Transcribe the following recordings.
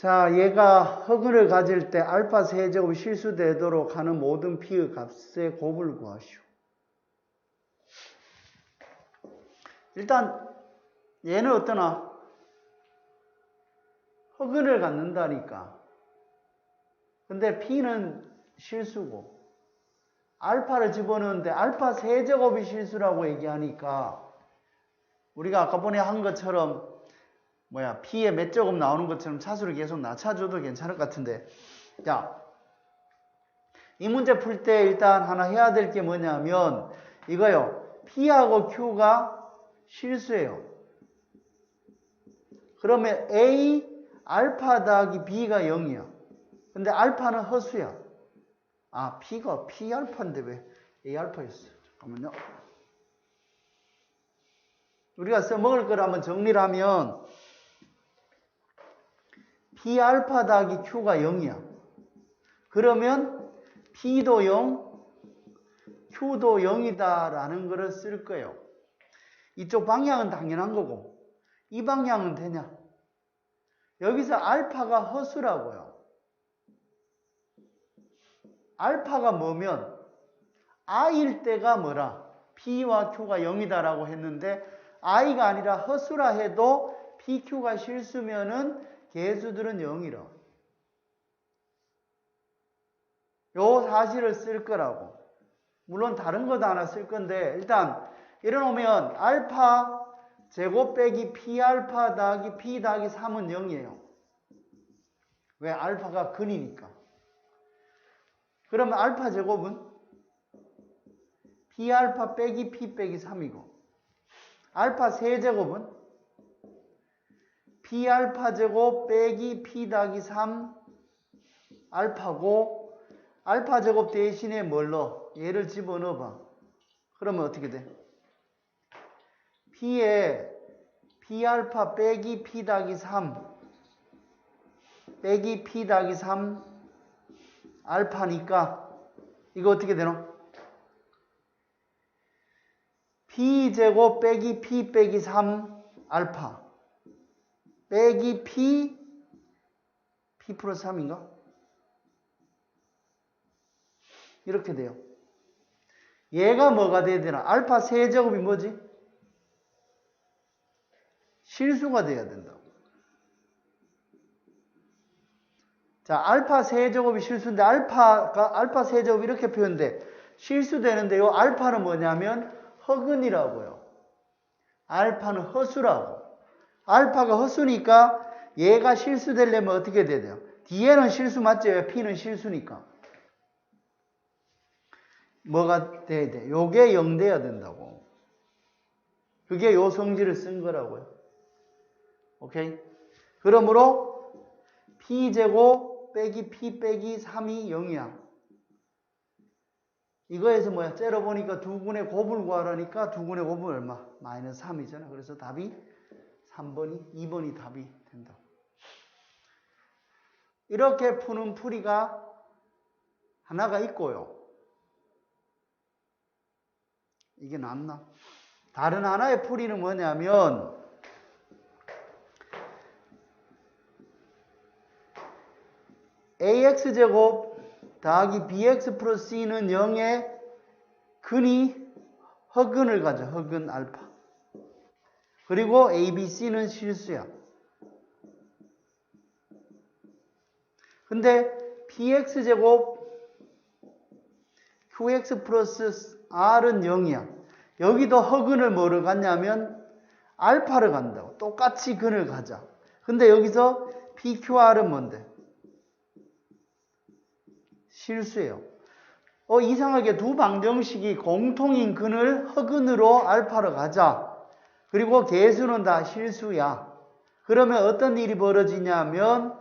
자, 얘가 허근을 가질 때 알파 세제곱이 실수되도록 하는 모든 P의 값의 곱을 구하시오. 일단 얘는 어떠나? 허근을 갖는다니까. 근데 P는 실수고 알파를 집어넣는데 알파 세제곱이 실수라고 얘기하니까 우리가 아까 번에 한 것처럼 뭐야 P에 몇 제곱 나오는 것처럼 차수를 계속 낮춰줘도 괜찮을 것 같은데. 자, 이 문제 풀 때 일단 하나 해야 될 게 뭐냐면 이거요. P하고 Q가 실수예요. 그러면 A 알파 더하기 B가 0이야. 근데 알파는 허수야. 아 P가 P 알파인데 왜 A 알파였어? 잠깐만요. 우리가 써먹을 걸 한번 정리를 하면 P 알파 더하기 Q가 0이야. 그러면 P도 0, Q도 0이다라는 것을 쓸 거예요. 이쪽 방향은 당연한 거고 이 방향은 되냐? 여기서 알파가 허수라고요. 알파가 뭐면 I일 때가 뭐라? P와 Q가 0이다라고 했는데 I가 아니라 허수라 해도 PQ가 실수면은 개수들은 0이라. 요 사실을 쓸 거라고. 물론 다른 것도 하나 쓸 건데 일단 이래놓으면 알파 제곱 빼기 p 알파 더하기 p 더하기 3은 0이에요. 왜? 알파가 근이니까. 그러면 알파 제곱은 p 알파 빼기 p 빼기 3이고 알파 세제곱은 p 알파 제곱 빼기 p 더하기 3 알파고 알파 제곱 대신에 뭘 넣어? 얘를 집어넣어 봐. 그러면 어떻게 돼? p에 p 알파 빼기 p 더하기 3 빼기 p 더하기 3 알파니까 이거 어떻게 되노? p 제곱 빼기 p 빼기 3 알파 빼기 p p 플러스 3인가? 이렇게 돼요. 얘가 뭐가 돼야 되나? 알파 세제곱이 뭐지? 실수가 돼야 된다고. 자, 알파 세제곱이 실수인데 알파가 알파 세제곱 이렇게 표현돼. 실수되는데 요 알파는 뭐냐면 허근이라고요. 알파는 허수라고. 알파가 허수니까 얘가 실수되려면 어떻게 돼야 돼요? 뒤에는 실수 맞죠? P는 실수니까. 뭐가 돼야 돼? 요게 0 돼야 된다고. 그게 요 성질을 쓴 거라고요. 오케이? 그러므로 P제곱 빼기 P 빼기 3이 0이야. 이거에서 뭐야? 째려보니까 두 군의 곱을 구하라니까 두 군의 곱은 얼마? 마이너스 3이잖아. 그래서 답이 3번이, 2번이 답이 된다. 이렇게 푸는 풀이가 하나가 있고요. 이게 낫나? 다른 하나의 풀이는 뭐냐면 ax제곱 더하기 bx 플러스 c는 0의 근이 허근을 가져. 허근 알파. 그리고 abc는 실수야. 근데 px제곱 qx 플러스 r은 0이야. 여기도 허근을 뭐를 갖냐면 알파를 간다고. 똑같이 근을 가자. 근데 여기서 pqr은 뭔데? 실수예요. 어, 이상하게 두 방정식이 공통인 근을 허근으로 알파로 가자. 그리고 개수는 다 실수야. 그러면 어떤 일이 벌어지냐면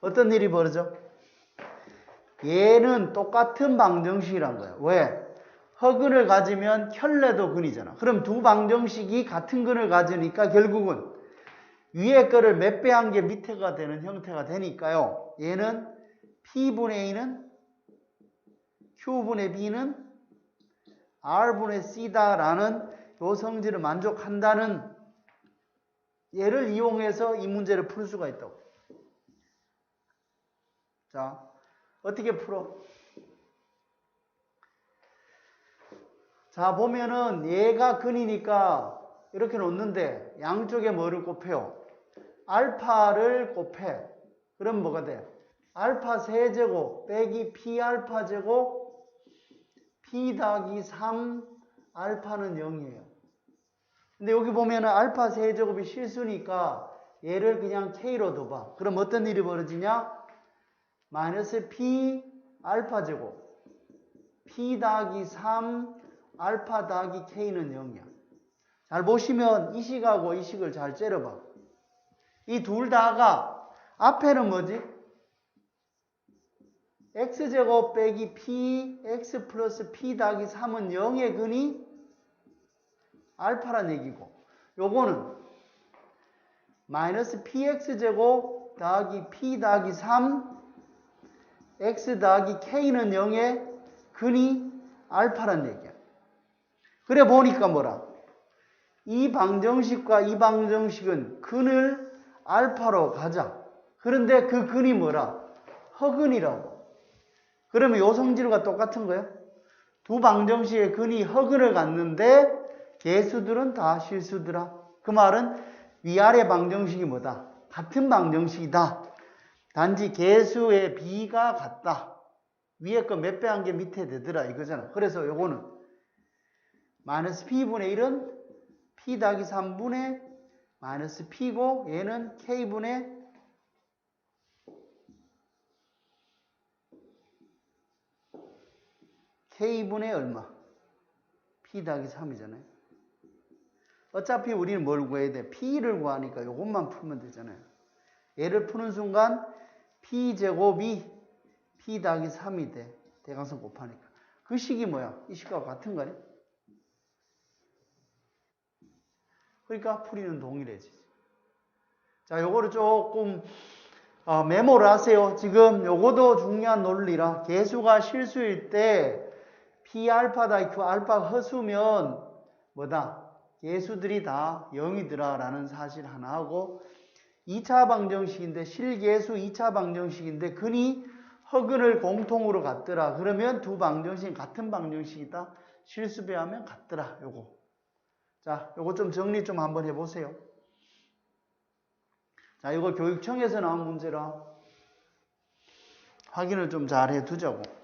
어떤 일이 벌어져? 얘는 똑같은 방정식이란 거야. 왜? 허근을 가지면 혈례도 근이잖아. 그럼 두 방정식이 같은 근을 가지니까 결국은 위에 거를 몇 배 한 게 밑에가 되는 형태가 되니까요. 얘는 P분의 A는 Q분의 B는 R분의 C다라는 요 성질을 만족한다는 얘를 이용해서 이 문제를 풀 수가 있다고. 자, 어떻게 풀어? 자, 보면은 얘가 근이니까 이렇게 놓는데 양쪽에 뭐를 곱해요? 알파를 곱해. 그럼 뭐가 돼? 알파 세제곱 빼기 p 알파 제곱 p 더하기 3 알파는 0이에요. 근데 여기 보면은 알파 세제곱이 실수니까 얘를 그냥 k로 둬봐. 그럼 어떤 일이 벌어지냐? 마이너스 p 알파 제곱 p 더하기 3 알파 더하기 k는 0이야. 잘 보시면 이 식하고 이 식을 잘 째려봐. 이 둘 다가 앞에는 뭐지? X제곱 빼기 p, x 플러스 p 더하기 3은 0의 근이 알파란 얘기고 요거는 마이너스 px제곱 더하기 p 더하기 3 x 더하기 k는 0의 근이 알파란 얘기야. 그래 보니까 뭐라? 이 방정식과 이 방정식은 근을 알파로 가자. 그런데 그 근이 뭐라? 허근이라고. 그러면 요 성질과 똑같은 거야? 두 방정식의 근이 허근을 갖는데 개수들은 다 실수더라. 그 말은 위아래 방정식이 뭐다? 같은 방정식이다. 단지 개수의 비가 같다. 위에 거 몇 배 한 게 밑에 되더라 이거잖아. 그래서 요거는 마이너스 p분의 1은 p 더하기 3분의 마이너스 p고 얘는 k분의 k분의 얼마? p 더하기 3이잖아요. 어차피 우리는 뭘 구해야 돼? p를 구하니까 요것만 풀면 되잖아요. 얘를 푸는 순간 p제곱이 p 더하기 3이 돼. 대각선 곱하니까. 그 식이 뭐야? 이 식과 같은 거네. 그러니까 풀이는 동일해지지. 자, 요거를 조금 어, 메모를 하세요. 지금 요거도 중요한 논리라. 개수가 실수일 때 P알파 다 Q 알파가 허수면 뭐다? 개수들이 다 0이더라 라는 사실 하나 하고 2차 방정식인데 실개수 2차 방정식인데 근이 허근을 공통으로 갖더라. 그러면 두 방정식이 같은 방정식이다. 실수 배하면 같더라. 요거. 자, 요거 좀 정리 좀 한번 해보세요. 자, 이거 교육청에서 나온 문제라 확인을 좀 잘 해두자고.